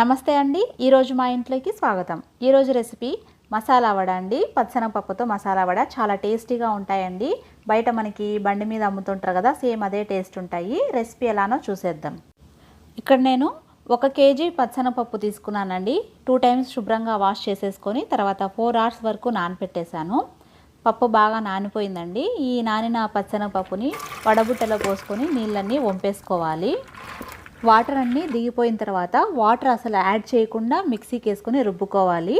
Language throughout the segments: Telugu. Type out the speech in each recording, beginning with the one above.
నమస్తే అండి. ఈరోజు మా ఇంట్లోకి స్వాగతం. ఈరోజు రెసిపీ మసాలా వడ అండి. పచ్చనపప్పుతో మసాలా వడ చాలా టేస్టీగా ఉంటాయండి. బయట మనకి బండి మీద అమ్ముతుంటారు కదా సేమ్ అదే టేస్ట్ ఉంటాయి. రెసిపీ ఎలానో చూసేద్దాం. ఇక్కడ నేను ఒక కేజీ పచ్చనపప్పు తీసుకున్నానండి. టూ టైమ్స్ శుభ్రంగా వాష్ చేసేసుకొని తర్వాత ఫోర్ అవర్స్ వరకు నానపెట్టేశాను. పప్పు బాగా నానిపోయిందండి. ఈ నానిన పచ్చనపప్పుని వడబుట్టలో పోసుకొని నీళ్ళన్నీ వంపేసుకోవాలి. వాటర్ అన్నీ దిగిపోయిన తర్వాత వాటర్ అసలు యాడ్ చేయకుండా మిక్సీకి వేసుకొని రుబ్బుకోవాలి.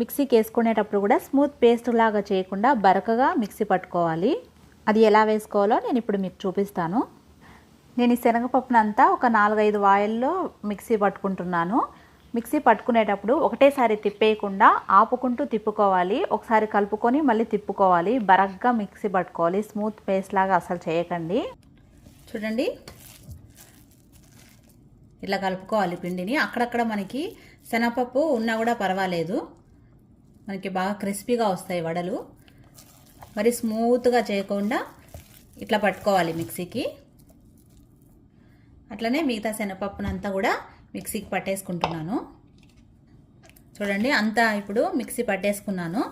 మిక్సీకి వేసుకునేటప్పుడు కూడా స్మూత్ పేస్ట్ లాగా చేయకుండా బరకగా మిక్సీ పట్టుకోవాలి. అది ఎలా వేసుకోవాలో నేను ఇప్పుడు మీకు చూపిస్తాను. నేను ఈ శనగపప్పును అంతా ఒక నాలుగైదు వాయిల్లో మిక్సీ పట్టుకుంటున్నాను. మిక్సీ పట్టుకునేటప్పుడు ఒకటేసారి తిప్పేయకుండా ఆపుకుంటూ తిప్పుకోవాలి. ఒకసారి కలుపుకొని మళ్ళీ తిప్పుకోవాలి. బరగ్గా మిక్సీ పట్టుకోవాలి. స్మూత్ పేస్ట్ లాగా అసలు చేయకండి. చూడండి. ఇట్లా కలుపుకోవాలి పిండిని. అక్కడక్కడ మనకి శనగపప్పు ఉన్నా కూడా పర్వాలేదు. మనకి బాగా క్రిస్పీగా వస్తాయి వడలు. మరి స్మూత్గా చేయకుండా ఇట్లా పట్టుకోవాలి మిక్సీకి. అట్లనే మిగతా శనగపప్పునంతా కూడా మిక్సీకి పట్టేసుకుంటున్నాను. చూడండి అంతా ఇప్పుడు మిక్సీ పట్టేసుకున్నాను.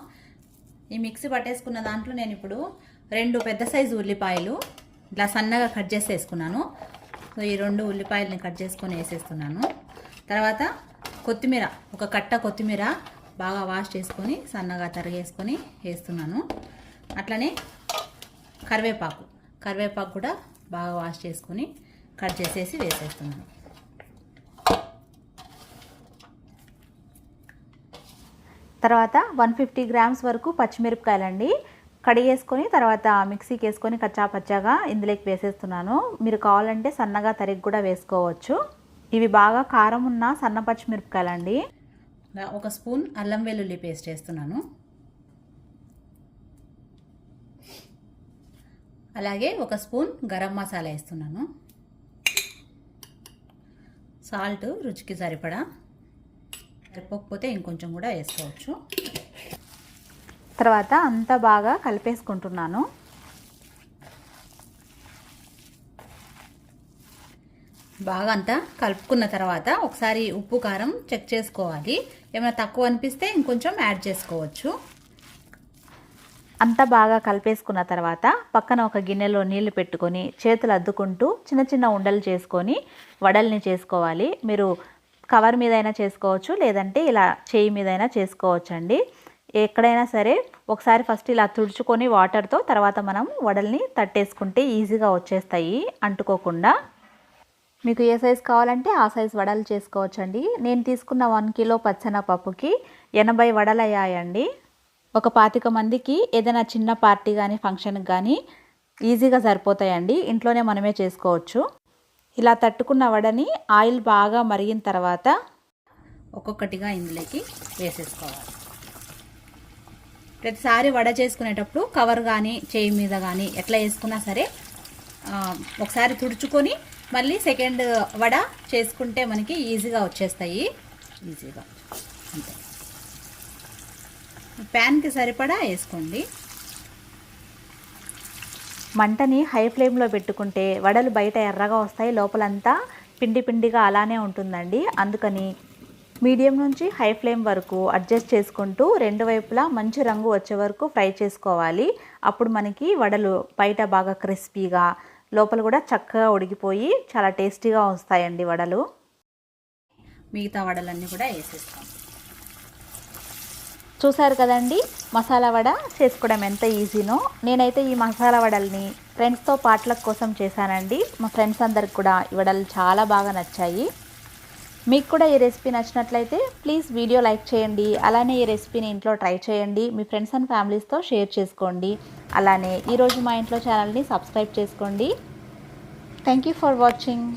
ఈ మిక్సీ పట్టేసుకున్న దాంట్లో నేను ఇప్పుడు రెండు పెద్ద సైజు ఉల్లిపాయలు ఇట్లా సన్నగా కట్ చేసి వేసుకున్నాను సో ఈ రెండు ఉల్లిపాయలని కట్ చేసుకొని వేసేస్తున్నాను. తర్వాత కొత్తిమీర ఒక కట్ట కొత్తిమీర బాగా వాష్ చేసుకొని సన్నగా తరిగేసుకొని వేస్తున్నాను. అట్లనే కరివేపాకు కరివేపాకు కూడా బాగా వాష్ చేసుకొని కట్ చేసేసి వేసేస్తున్నాను. తర్వాత వన్ ఫిఫ్టీ గ్రామ్స్ వరకు పచ్చిమిరపకాయలండి. కడిగేసుకొని తర్వాత మిక్సీకి వేసుకొని కచ్చా పచ్చాగా ఇందులోకి వేసేస్తున్నాను. మీరు కావాలంటే సన్నగా తరిగి కూడా వేసుకోవచ్చు. ఇవి బాగా కారం ఉన్న సన్న పచ్చిమిరపకాయలండి. ఒక స్పూన్ అల్లం వెల్లుల్లి పేస్ట్ వేస్తున్నాను. అలాగే ఒక స్పూన్ గరం మసాలా వేస్తున్నాను. సాల్ట్ రుచికి సరిపడా. సరిపోకపోతే ఇంకొంచెం కూడా వేసుకోవచ్చు. తర్వాత అంతా బాగా కలిపేసుకుంటున్నాను. బాగా అంతా కలుపుకున్న తర్వాత ఒకసారి ఉప్పు కారం చెక్ చేసుకోవాలి. ఏమైనా తక్కువ అనిపిస్తే ఇంకొంచెం యాడ్ చేసుకోవచ్చు. అంతా బాగా కలిపేసుకున్న తర్వాత పక్కన ఒక గిన్నెలో నీళ్ళు పెట్టుకొని చేతులు అద్దుకుంటూ చిన్న చిన్న ఉండలు చేసుకొని వడల్ని చేసుకోవాలి. మీరు కవర్ మీదైనా చేసుకోవచ్చు లేదంటే ఇలా చేయి మీదైనా చేసుకోవచ్చు అండి ఎక్కడైనా సరే ఒకసారి ఫస్ట్ ఇలా తుడుచుకొని వాటర్తో తర్వాత మనం వడల్ని తట్టేసుకుంటే ఈజీగా వచ్చేస్తాయి అంటుకోకుండా. మీకు ఏ సైజ్ కావాలంటే ఆ సైజ్ వడలు చేసుకోవచ్చండి. నేను తీసుకున్న వన్ కిలో పచ్చన పప్పుకి ఎనభై వడలు అయ్యాయండి ఒక పాతిక మందికి ఏదైనా చిన్న పార్టీ కానీ ఫంక్షన్కి కానీ ఈజీగా సరిపోతాయండి. ఇంట్లోనే మనమే చేసుకోవచ్చు. ఇలా తట్టుకున్న వడని ఆయిల్ బాగా మరిగిన తర్వాత ఒక్కొక్కటిగా ఇందులోకి వేసేసుకోవాలి. ప్రతిసారి వడ చేసుకునేటప్పుడు కవర్ కానీ చేయి మీద కానీ ఎట్లా వేసుకున్నా సరే ఒకసారి తుడుచుకొని మళ్ళీ సెకండ్ వడ చేసుకుంటే మనకి ఈజీగా వచ్చేస్తాయి. ఈజీగా. అంతే. ప్యాన్కి సరిపడా వేసుకోండి. మంటని హై ఫ్లేమ్లో పెట్టుకుంటే వడలు బయట ఎర్రగా వస్తాయి లోపలంతా పిండి పిండిగా అలానే ఉంటుందండి. అందుకని మీడియం నుంచి హై ఫ్లేమ్ వరకు అడ్జస్ట్ చేసుకుంటూ రెండు వైపులా మంచి రంగు వచ్చే వరకు ఫ్రై చేసుకోవాలి. అప్పుడు మనకి వడలు బయట బాగా క్రిస్పీగా లోపల కూడా చక్కగా ఉడికిపోయి చాలా టేస్టీగా వస్తాయండి వడలు. మిగతా వడలన్నీ కూడా వేసేస్తాం. చూసారు కదండి మసాలా వడ చేసుకోవడం ఎంత ఈజీనో. నేనైతే ఈ మసాలా వడల్ని ఫ్రెండ్స్తో పాటల కోసం చేశానండి. మా ఫ్రెండ్స్ అందరికి కూడా ఈ వడలు చాలా బాగా నచ్చాయి. మీకు కూడా ఈ రెసిపీ నచ్చినట్లయితే ప్లీజ్ వీడియో లైక్ చేయండి. అలానే ఈ రెసిపీని ఇంట్లో ట్రై చేయండి. మీ ఫ్రెండ్స్ అండ్ ఫ్యామిలీస్తో షేర్ చేసుకోండి. అలానే ఈరోజు మా ఇంట్లో ఛానల్ని సబ్స్క్రైబ్ చేసుకోండి. Thank you for watching